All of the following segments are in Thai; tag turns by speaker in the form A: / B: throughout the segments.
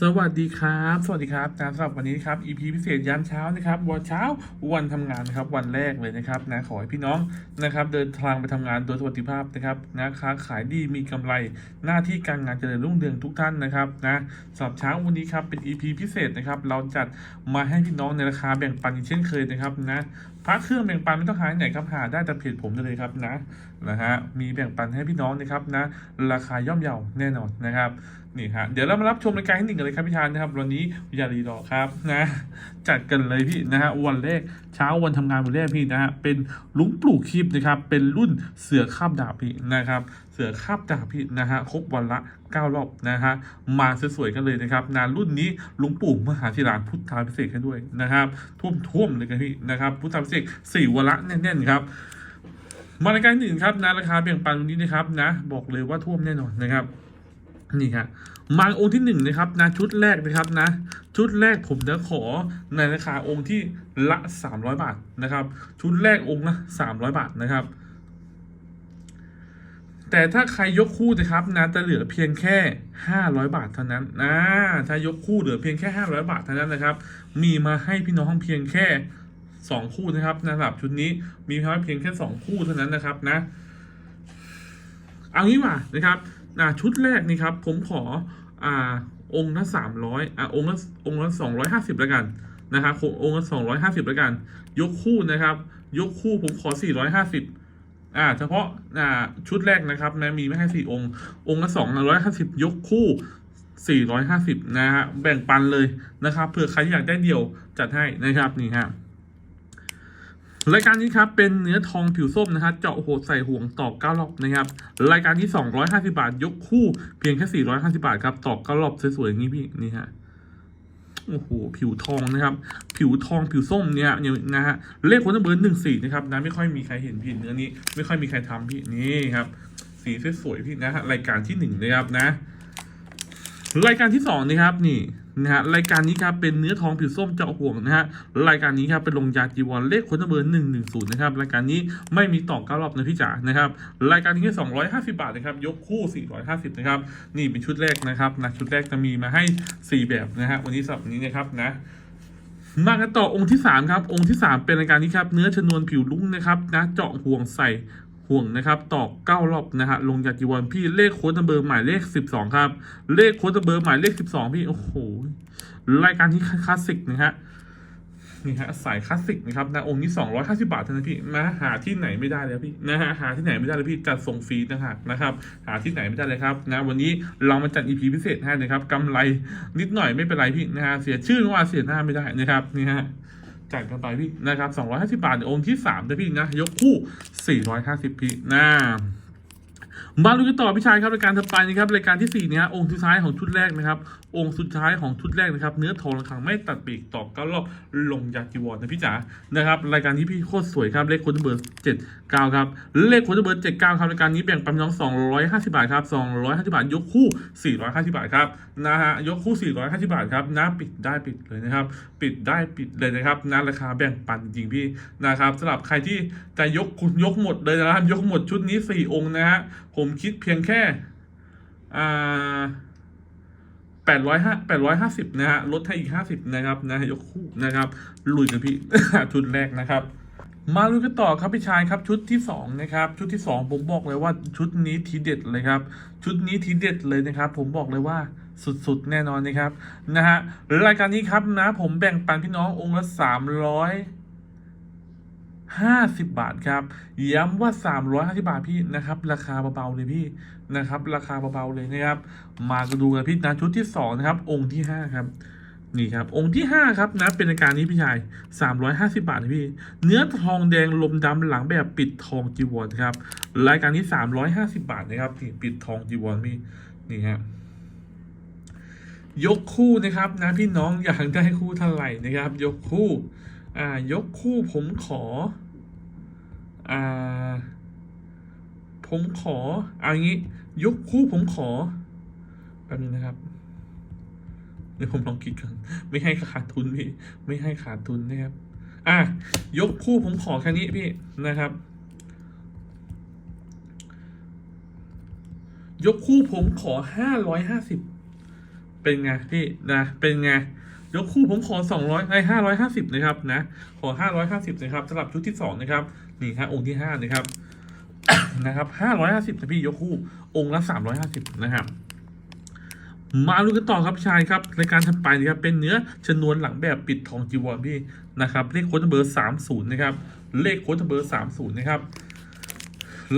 A: สวัสดีครับ สวัสดีครับนะสำหรับวันนี้ครับ EP พิเศษยามเช้านะครับวันเช้าวันทำงานนะครับวันแรกเลยนะครับนะขอให้พี่น้องนะครับ เดินทางไปทำงานโดยสวัสดิภาพนะครับนะค้าขายดีมีกำไรหน้าที่การงานเจริญรุ่งเรืองทุกท่านนะครับนะสำหรับเช้าวันนี้ครับเป็น EP พิเศษนะครับเราจัดมาให้พี่น้องในราคาแบ่งปันเช่นเคยนะครับนะ พระเครื่องแบ่งปันไม่ต้องหาไหนครับหาได้แต่เพจผมได้เลยครับนะนะฮะมีแบ่งปันให้พี่น้องนะครับนะ ราคาย่อมเยาแน่นอนนะครับนี่ฮะเดี๋ยวเรามารับชมรายการที่หนึ่งกันเลยครับพี่ชานนะครับวันนี้อย่ารีรอครับนะจัดกันเลยพี่นะฮะวันแรกเช้าวันทำงานวันแรกพี่นะฮะเป็นลุงปลูกคลิปนะครับเป็นรุ่นเสือข้ามดาบพี่นะครับเสือคาบดาบพี่นะฮะครบวันละเก้ารอบนะฮะมาสวยๆกันเลยนะครับงานรุ่นนี้ลุงปู่มหาธิรานพุทธาพิเศษให้ด้วยนะครับท่วมท่วมๆเลยกันพี่นะครับพุทธาพิเศษสี่วันละแน่นๆครับมารายการที่หนึ่งครับนะราคาแบ่งปันวันนี้นะครับนะ บอกเลยว่าท่วมแน่นอนนะครับ นี่ครับมาองค์ที่หนึ่งนะครับนะชุดแรกนะครับนะ ชุดแรกผมจะขอในราคาองค์ที่ละสามร้อยบาทนะครับ ชุดแรกองค์ละสามร้อยบาทนะครับ แต่ถ้าใครยกคู่นะครับนะจะเหลือเพียงแค่ห้าร้อยบาทเท่านั้นนะถ้ายกคู่เหลือเพียงแค่ห้าร้อยบาทเท่านั้นนะครับ มีมาให้พี่น้องเพียงแค่สองคู่นะครับนะสำหรับชุดนี้มีเพียงแค่สองคู่เท่านั้นนะครับนะเอางี้ว่านะครับอ่าชุดแรกนี่ครับผมขออ่าองค์ละสามร้อยอ่าองค์ละองค์ละสองร้อยห้าสิบแล้วกันนะครับองค์ละสองร้อยห้าสิบแล้วกัน ยกคู่นะครับ ยกคู่ผมขอสี่ร้อยห้าสิบ อ่าเฉพาะอ่าชุดแรกนะครับนะมีไม่ให้สี่องค์ องค์ละสองร้อยห้าสิบยกคู่สี่ร้อยห้าสิบนะฮะแบ่งปันเลยนะครับเผื่อใครอยากได้เดี่ยวจัดให้นะครับนี่ฮะรายการนี้ครับเป็นเนื้อทองผิวส้มนะครับเจาะโหดใส่ห่วงตอกก้ารอบนะครับรายการที่ 250 บาท ยกคู่เพียงแค่ 450 บาทครับตอกก้ารอบสวยๆอย่างนี้พี่นี่ฮะ โอ้โหผิวทองนะครับ ผิวทองผิวส้มเนี่ยเนี่ยนะฮะเลขคนเบอร์หนึ่งสี่นะครับนะไม่ค่อยมีใครเห็นพี่เนื้อนี้ ไม่ค่อยมีใครทำพี่นี่ครับ สีสวยๆพี่นะฮะรายการที่หนึ่งนะครับนะ รายการที่สองนะครับนี่นะฮะรายการนี้ครับเป็นเนื้อทองผิวส้มเจาะห่วงนะฮะรายการนี้ครับเป็นลงยาจีวรเลขคนเบอร์หนึ่งหนึ่งศูนย์นะครับรายการนี้ไม่มีต่อเก้ารอบนะพี่จ๋านะครับรายการนี้แค่สองร้อยห้าสิบาทนะครับยกคู่สี่ร้อยห้าสิบนะครับนี่เป็นชุดแรกนะครับนะชุดแรกจะมีมาให้สี่แบบนะฮะวันนี้สับนี้นะครับนะมากันต่อองค์ที่สามครับองค์ที่สามเป็นรายการนี้ครับเนื้อชนวนผิวลุ้งนะครับนะเจาะห่วงใส่ ห่วงนะครับตอกเก้ารอบนะฮะลงยาจีวรพี่เลขโค้ดนัมเบอร์หมายเลขสิบสองครับ เลขโค้ดนัมเบอร์หมายเลขสิบสองพี่โอ้โหรายการที่คลาสสิกนะฮะนี่ฮะสายคลาสสิกนะครับนะองค์นี้สองร้อยห้าสิบาทเท่านั้นพี่นะหาที่ไหนไม่ได้แล้วพี่นะฮะหาที่ไหนไม่ได้เลยพี่จัดส่งฟรีนะฮะนะครับหาที่ไหนไม่ได้เลยครับนะวันนี้เรามาจัด EP พิเศษให้นะครับกำไรนิดหน่อยไม่เป็นไรพี่นะฮะเสียชื่อว่าเสียหน้าไม่ได้นะครับนี่ฮะ จ่ายกันไปพี่นะครับ250 บาทในองค์ที่3นะพี่นะ ยกคู่ 450พี่นะ มาดูกันต่อพี่ชายครับรายการถัดไปนะครับรายการที่สี่เนี่ยองค์สุดท้ายของชุดแรกนะครับ องค์สุดท้ายของชุดแรกนะครับ เนื้อทองระฆังไม่ตัดปีกตอกเก้ารอบลงยาจีวรนะพี่จ๋านะครับ รายการที่พี่โคตรสวยครับเลขโค้ดเบอร์เจ็ดเก้าครับเลขโค้ดเบอร์เจ็ดเก้าครับรายการนี้แบ่งปันน้องสองร้อยห้าสิบาทครับสองร้อยห้าสิบาท ยกคู่สี่ร้อยห้าสิบาทครับนะฮะยกคู่สี่ร้อยห้าสิบาทครับนะปิดได้ปิดเลยนะครับ ปิดได้ปิดเลยนะครับนะราคาแบ่งปันจริงพี่นะครับสำหรับใครที่จะยกคุณยกหมดเลยนะครับยกหมดชุดนี้สี่องค์นะฮะผมคิดเพียงแค่อ่าแปดร้อยห้าแปดร้อยห้าสิบนะฮะลดให้อีกห้าสิบนะครับนะยกคู่นะครับ ลุยกันพี่ ชุดแรกนะครับ มาลุยกันต่อครับพี่ชายครับ ชุดที่สองนะครับ ชุดที่สองผมบอกเลยว่าชุดนี้ทีเด็ดเลยครับ ชุดนี้ทีเด็ดเลยนะครับ ผมบอกเลยว่าสุดๆแน่นอนนะครับนะฮะรายการนี้ครับนะ ผมแบ่งปันพี่น้ององค์ละสามร้อย ห้าสิบบาทครับ ย้ำว่าสามร้อยห้าสิบาทพี่นะครับ ราคาเบาๆเลยพี่นะครับ ราคาเบาๆเลยนะครับ มากันดูกันพี่นะชุดที่สองนะครับ องค์ที่ห้าครับนี่ครับองค์ที่ห้าครับนะเป็นรายการนี้พี่ชายสามร้อยห้าสิบาทนะพี่ เนื้อทองแดงลมดำหลังแบบปิดทองจีวรครับรายการนี้สามร้อยห้าสิบาทนะครับนี่ปิดทองจีวรพี่นี่ฮะยกคู่นะครับนะพี่น้องอยากได้คู่เท่าไหร่นะครับ ยกคู่อ่ายกคู่ผมขอ อ่า ผมขอเอางี้ ยกคู่ผมขอแป๊บนึงนะครับ เดี๋ยวผมลองคิดก่อนไม่ให้ขาดทุนพี่ ไม่ให้ขาดทุนนะครับ อะ ยกคู่ผมขอแค่นี้พี่นะครับ ยกคู่ผมขอห้าร้อยห้าสิบเป็นไงพี่นะ เป็นไงยกคู่ผมขอ 200ไอ้550 นะครับนะ ขอ 550 นะครับสำหรับชุดที่ 2 นะครับ นี่ฮะองค์ที่5นะครับนะครับ550นะพี่ยกคู่องค์ละ350นะครับ มาดูกันต่อครับชายครับรายการถัดไปนะครับเป็นเนื้อชนวนหลังแบบปิดทองจีวรพี่นะครับเลขโค้ดเบอร์30นย์นะครับเลขโค้ดเบอร์30นะครับ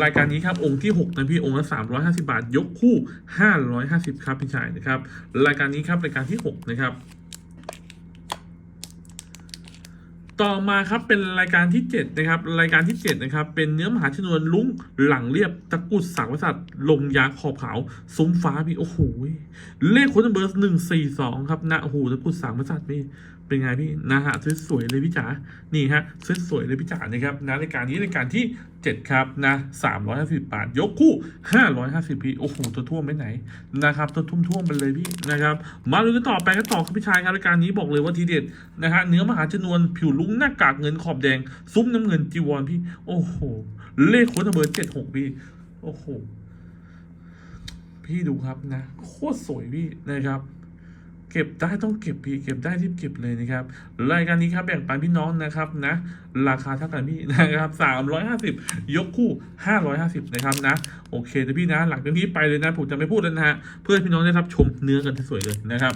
A: รายการนี้ครับองค์ที่6นะพี่องค์ละ350 บาท ยกคู่ 550 ครับพี่ชายนะครับ รายการนี้ครับรายการที่ 6 นะครับ ต่อมาครับเป็นรายการที่ 7 นะครับ รายการที่ 7 นะครับ เป็นเนื้อมหาชนวนลุ้งหลังเรียบตะกุดสังวสัตว์ลงยาขอบขาวซุ้มฟ้าพี่โอ้โหเลขโค้ดเบอร์หนึ่งสี่สองครับนะโอ้โหตะกุดสังวสัตว์พี่ เป็นไงพี่นะฮะสวยๆเลยพี่จ๋านี่ฮะสวยๆเลยพี่จ๋านะครับนะรายการนี้รายการที่ 7 ครับนะ350บบาท ยกคู่550พี่โอ้โหตัวท่วมไปไหนนะครับตัวทุ่มท่วมไปเลยพี่นะครับมาดูกันต่อไปกันต่อครับพี่ชายครับรายการนี้บอกเลยว่าทีเด็ดนะฮะเนื้อมหาชนวนผิวลุ้งหน้ากากเงินขอบแดง ซุ้มน้ำเงินจีวรพี่ โอ้โหเลขค้ดเบอร์เจ็ดหกพี่โอ้โหพี่ดูครับนะโคตรสวยพี่นะครับ เก็บได้ต้องเก็บพี่เก็บได้รีบเก็บเลยนะครับ รายการนี้ครับแบ่งปันพี่น้องนะครับนะราคาเท่ากันพี่นะครับสามร้อยห้าสิบยกคู่ห้าร้อยห้าสิบนะครับนะโอเคเดี๋ยวพี่นะ หลังจากนี้ไปเลยนะผมจะไม่พูดแล้วนะฮะเพื่อพี่น้องได้รับชมเนื้อกันสวยเลยนะครับ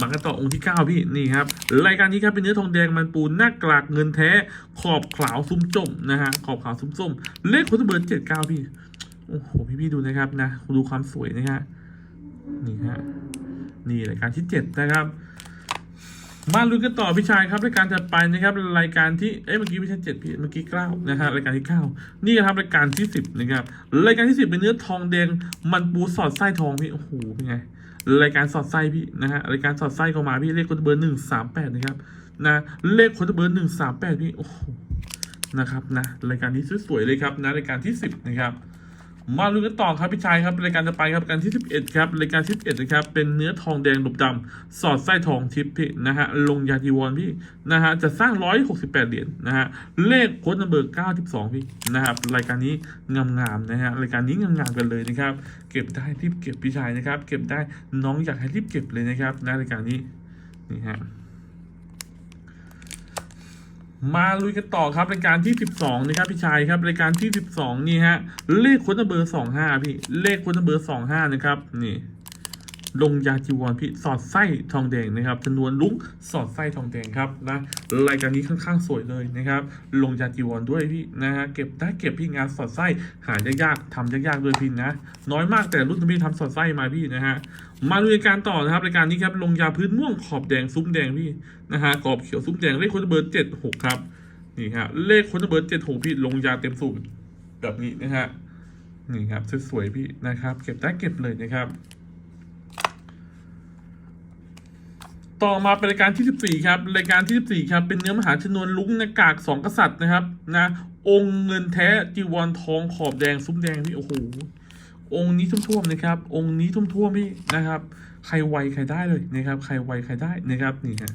A: มากันต่อองค์ที่ 9 พี่นี่ครับรายการนี้ครับเป็นเนื้อทองแดงมันปูนหน้ากลากเงินแท้ ขอบขาวซุ้มจมนะฮะขอบขาวซุ้มส้มเลขค้ดเบอร์เจ็ดเก้าพี่โอ้โหพี่พี่ดูนะครับนะดูความสวยนะฮะ นี่ฮะนี่รายการที่เจ็ดนะครับมาลุ้นกันต่อพี่ชายครับรายการถัดไปนะครับรายการที่เอ้เมื่อกี้ไม่ใช่เจ็ดพี่เมื่อกี้เก้านะฮะรายการที่เก้านี่ครับรายการที่สิบนะครับรายการที่สิบเป็นเนื้อทองแดงมันปูสอดไส้ทองพี่โอ้โหเป็นไงรายการสอดไส้พี่นะฮะรายการสอดไส้เข้ามาพี่เลขคนเบอร์หนึ่งสามแปดนะครับนะเลขคนเบอร์หนึ่งสามแปดพี่โอ้โหนะครับนะรายการนี้สวยๆเลยครับนะรายการที่สิบนะครับ มาลุ้นกันต่อครับพี่ชายครับรายการจะไปครับรายการที่ 11 ครับรายการที่11นะครับเป็นเนื้อทองแดงดบดำสอดไส้ทองทิพย์พี่นะฮะลงยาทีวอนพี่นะฮะจะสร้าง 168 เหรียญนะฮะเลขโค้ดนัมเบอร์ 92 พี่นะครับรายการนี้งามๆนะฮะรายการนี้งามๆกันเลยนะครับ เก็บได้รีบเก็บพี่ชายนะครับ เก็บได้น้องอยากให้รีบเก็บเลยนะครับนะรายการนี้นี่ฮะ มาลุยกันต่อครับรายการที่ 12นะครับพี่ชายครับรายการที่ 12 นี่ฮะเลขค้ดเบอร์ 25 พี่เลขค้ดเบอร์ 25 นะครับนี่ ลงยาจีวรพี่สอดไส้ทองแดงนะครับจำนวนลุงสอดไส้ทองแดงครับนะรายการนี้ค่อนข้างสวยเลยนะครับ ลงยาจีวรด้วยพี่นะฮะเก็บได้เก็บพี่งานสอดไส้หายากๆทำยากๆด้วยพี่นะน้อยมากแต่รุ่นพี่ทำสอดไส้มาพี่นะฮะมาดูรายการต่อนะครับรายการนี้ครับลงยาพื้นม่วงขอบแดงซุ้มแดงพี่นะฮะขอบเขียวซุ้มแดงเลขค้ดเบอร์76ครับนี่ฮะเลขค้ดเบอร์76พี่ลงยาเต็มสูตรแบบนี้นะฮะนี่ครับสวยๆพี่นะครับ เก็บได้เก็บเลยนะครับ ต่อมาเป็นรายการที่ 14 ครับ รายการที่ 14 ครับ เป็นเนื้อมหาชนวนลุ้งหน้ากากสองกษัตริย์นะครับนะองค์เงินแท้จีวรทองขอบแดงซุ้มแดงพี่โอ้โหองค์นี้ท่วมๆนะครับ องค์นี้ท่วมๆพี่นะครับ ใครไวใครได้เลยนะครับ ใครไวใครได้นะครับนี่ฮะ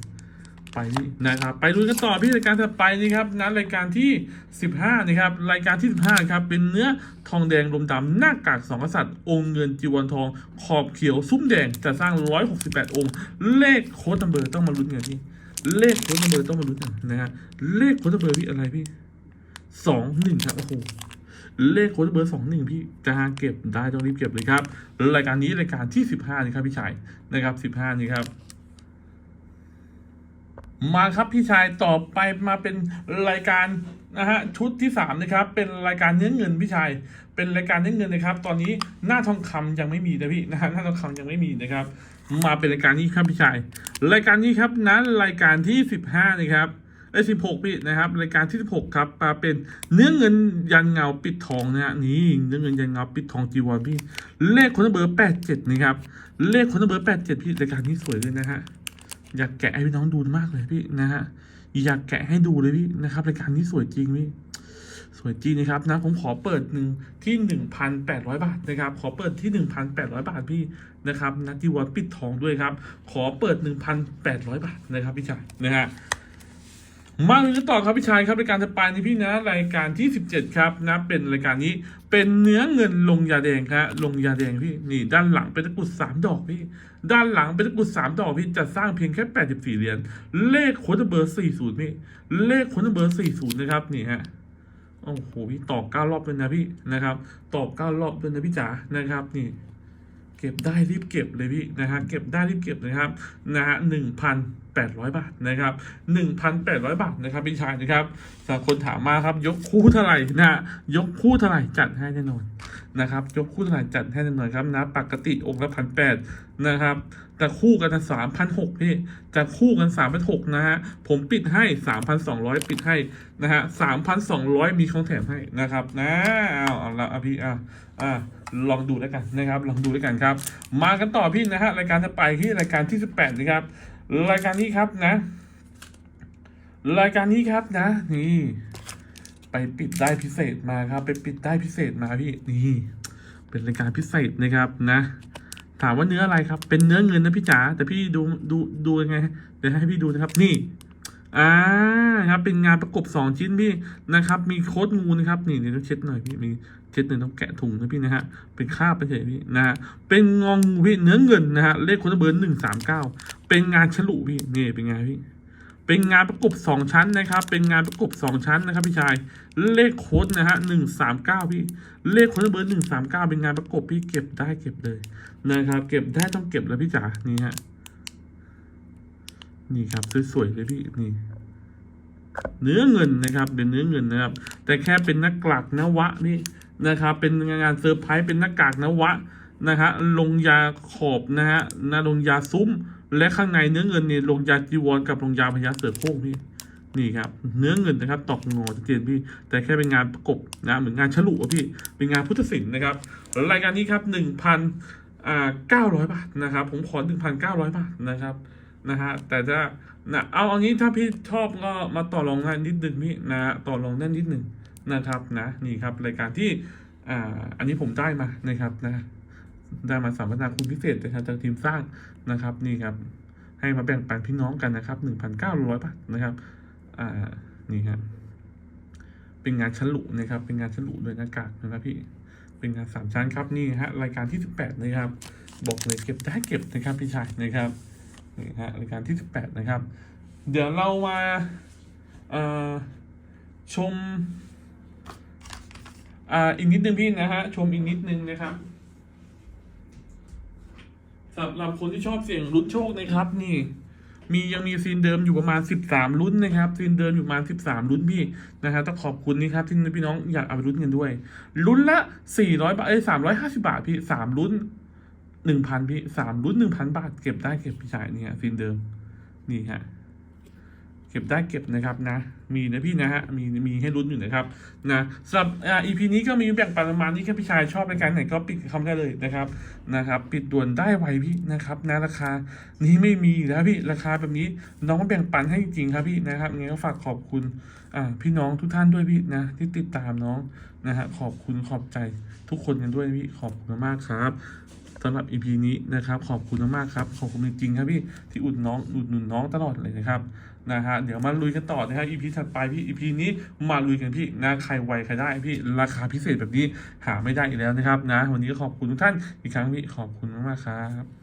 A: ไปนี่นะครับไปดูกันต่อพี่รายการถัดไปนี่ครับนะรายการที่ 15นะครับรายการที่ 15ครับเป็นเนื้อทองแดงลมดำหน้ากากสองกษัตริย์ องค์เงินจีวรทอง ขอบเขียวซุ้มแดงจะสร้าง 168 องค์ เลขโค้ดนัมเบอร์ต้องมาลุ้นกันพี่เลขโค้ดนัมเบอร์ต้องมาลุ้นกันนะฮะเลขโค้ดนัมเบอร์พี่อะไรพี่สองหนึ่งครับโอ้โหเลขโค้ดเบอร์สองหนึ่งพี่จะหาเก็บได้ต้องรีบเก็บเลยครับรายการนี้รายการที่15นี่ครับพี่ชายนะครับ15นี่ครับ มาครับพี่ชายต่อไปมาเป็นรายการนะฮะชุดที่สามนะครับเป็นรายการเนื้อเงินพี่ชายเป็นรายการเนื้อเงินนะครับ ตอนนี้หน้าทองคำยังไม่มีนะพี่นะฮะหน้าทองคำยังไม่มีนะครับ มาเป็นรายการนี้ครับพี่ชายรายการนี้ครับนั้นรายการที่สิบห้านะครับไอ้สิบหกพี่นะครับรายการที่สิบหกครับมาเป็นเนื้อเงินยันเงาปิดทองนะฮะนี่เนื้อเงินยันเงาปิดทองจีวรพี่เลขคนเบอร์แปดเจ็ดนะครับเลขคนเบอร์แปดเจ็ดพี่รายการนี้สวยเลยนะฮะ อยากแกะให้พี่น้องดูมากเลยพี่นะฮะอยากแกะให้ดูเลยพี่นะครับรายการนี้สวยจริงพี่สวยจริงนะครับนะผมขอเปิดหนึ่งที่หนึ่งพันแปดร้อยบาทนะครับขอเปิดที่หนึ่งพันแปดร้อยบาทพี่นะครับนะที่วัดปิดทองด้วยครับ ขอเปิดหนึ่งพันแปดร้อยบาทนะครับพี่ชายนะฮะ มาเลยกันต่อครับพี่ชายครับรายการจะไปนี่พี่นะรายการที่ 17 ครับนะเป็นรายการนี้เป็นเนื้อเงินลงยาแดงครับลงยาแดงพี่นี่ด้านหลังเป็นตะกุดสามดอกพี่ ด้านหลังเป็นตะกุดสามดอกพี่จะสร้างเพียงแค่ 84 เหรียญเลขโค้ดเบอร์ 40พี่เลขโค้ดเบอร์ 40 นะครับนี่ฮะโอ้โหพี่ตอบเก้ารอบเลยนะพี่นะครับ ตอบเก้ารอบเลยนะพี่จ๋านะครับนี่เก็บได้รีบเก็บเลยพี่นะฮะเก็บได้รีบเก็บนะครับนะฮะหนึ่งพัน แปดร้อยบาทนะครับหนึ่งพันแปดร้อยบาทนะครับพี่ชายนะครับสำหรับคนถามมาครับยกคู่เท่าไหร่นะฮะยกคู่เท่าไหร่จัดให้แน่นอนนะครับยกคู่เท่าไหร่จัดให้แน่นอนครับนะปกติองค์ละพันแปดนะครับแต่คู่กันสามพันหกพี่จะคู่กันสามพันหกนะฮะผมปิดให้สามพันสองร้อยปิดให้นะฮะสามพันสองร้อยมีของแถมให้นะครับนะเอาเอาละเอาพี่อะอะลองดูแล้วกันนะครับ ลองดูแล้วกันครับ มากันต่อพี่นะฮะรายการจะไปที่รายการที่สิบแปดนะครับ รายการนี้ครับนะ รายการนี้ครับนะ นี่ ไปปิดได้พิเศษมาครับ ไปปิดได้พิเศษมาพี่นี่ เป็นรายการพิเศษนะครับนะ ถามว่าเนื้ออะไรครับ เป็นเนื้อเงินนะพี่จ๋าแต่พี่ดูดูดูยังไงเดี๋ยวให้พี่ดูนะครับนี่อ่าครับเป็นงานประกบสองชิ้นพี่นะครับ มีโค้ดงูนะครับนี่เดี๋ยวต้องเช็ดหน่อยพี่มีเช็ดหนึ่งต้องแกะถุงนะพี่นะฮะเป็นคาบไปเฉยพี่นะฮะเป็นงองพี่เนื้อเงินนะฮะเลขค้ดเบอร์หนึ่งสามเก้า เป็นงานฉลุพี่นี่เป็นไงพี่เป็นงานประกบสองชั้นนะครับ เป็นงานประกบสองชั้นนะครับ พี่ชายเลขโค้ดนะฮะหนึ่งสามเก้าพี่เลขโค้ดเบอร์หนึ่งสามเก้าเป็นงานประกบพี่เก็บได้เก็บเลยนะครับ เก็บได้ต้องเก็บแล้วพี่จ๋านี่ฮะนี่ครับสวยๆเลยพี่นี่เนื้อเงินนะครับ เป็นเนื้อเงินนะครับ แต่แค่เป็นหน้ากากนวะนี่นะครับ เป็นงานเซอร์ไพรส์เป็นหน้ากากนวะนะฮะลงยาขอบนะฮะนะลงยาซุ้ม และข้างในเนื้อเงินเนี่ยลงยาจีวรกับลงยาพญาเสือโคร่งพี่นี่ครับเนื้อเงินนะครับตอกงอชัดเจนพี่ แต่แค่เป็นงานประกบนะเหมือนงานฉลุอะพี่เป็นงานพุทธศิลป์นะครับรายการนี้ครับหนึ่งพันอ่าเก้าร้อยบาทนะครับ ผมขอหนึ่งพันเก้าร้อยบาทนะครับนะฮะแต่จะนะเอาอันนี้ถ้าพี่ชอบก็มาต่อรองได้นิดนึงพี่นะต่อรองได้นิดนึงนะครับนะนี่ครับรายการที่อ่าอันนี้ผมได้มานะครับนะ ได้มาสัมมนาคุณพิเศษจากทีมสร้างนะครับนี่ครับให้มาแบ่งปันพี่น้องกันนะครับหนึ่งพันเก้าร้อยบาทนะครับ อ่า นี่ครับ เป็นงานฉลุนะครับ เป็นงานฉลุโดยนากากนะครับพี่ เป็นงานสามชั้นครับ นี่ฮะ รายการที่สิบแปดนะครับ บอกเลยเก็บได้เก็บนะครับพี่ชายนะครับ นี่ฮะ รายการที่ 18 นะครับ เดี๋ยวเรามาชม อ่า อีกนิดนึงพี่นะฮะ ชมอีกนิดนึงนะครับ สำหรับคนที่ชอบเสี่ยงลุ้นโชคนะครับ นี่ มียังมีซีนเดิมอยู่ประมาณ 13ลุ้นนะครับซีนเดิมอยู่ประมาณ 13ลุ้นพี่นะฮะต้องขอบคุณนี่ครับที่พี่น้องอยากเอาไปลุ้นกันด้วยลุ้นละ 400 บาทเอ้ย350 บาทพี่3ลุ้นหนึ่งพันพี่สามลุ้นหนึ่งพันบาทเก็บได้เก็บพี่ชายนี่ฮะฟินเดิมนี่ฮะ เก็บได้เก็บนะครับนะ มีนะพี่นะฮะ มีมีให้ลุ้นอยู่นะครับนะสำหรับอ่า EP นี้ก็มีแบ่งปันประมาณนี้ครับพี่ชายชอบรายการไหนก็ปิดคำได้เลยนะครับนะครับ ปิดด่วนได้ไวพี่นะครับนะราคา นี้ไม่มีแล้วพี่ราคาแบบนี้น้องแบ่งปันให้จริงครับพี่นะครับงั้นก็ฝากขอบคุณอ่าพี่น้องทุกท่านด้วยพี่นะที่ติดตามน้องนะฮะขอบคุณขอบใจทุกคนกันด้วยพี่ขอบคุณมากครับสำหรับ EP นี้นะครับขอบคุณมากครับขอบคุณจริงๆครับพี่ที่อุดน้องอุดหนุนน้องตลอดเลยนะครับ นะฮะเดี๋ยวมาลุยกันต่อนะครับ EP ถัดไปพี่ EP นี้มาลุยกันพี่นะใครไวใครได้พี่ราคาพิเศษแบบนี้หาไม่ได้อีกแล้วนะครับนะ วันนี้ขอบคุณทุกท่านอีกครั้งพี่ขอบคุณมากๆครับ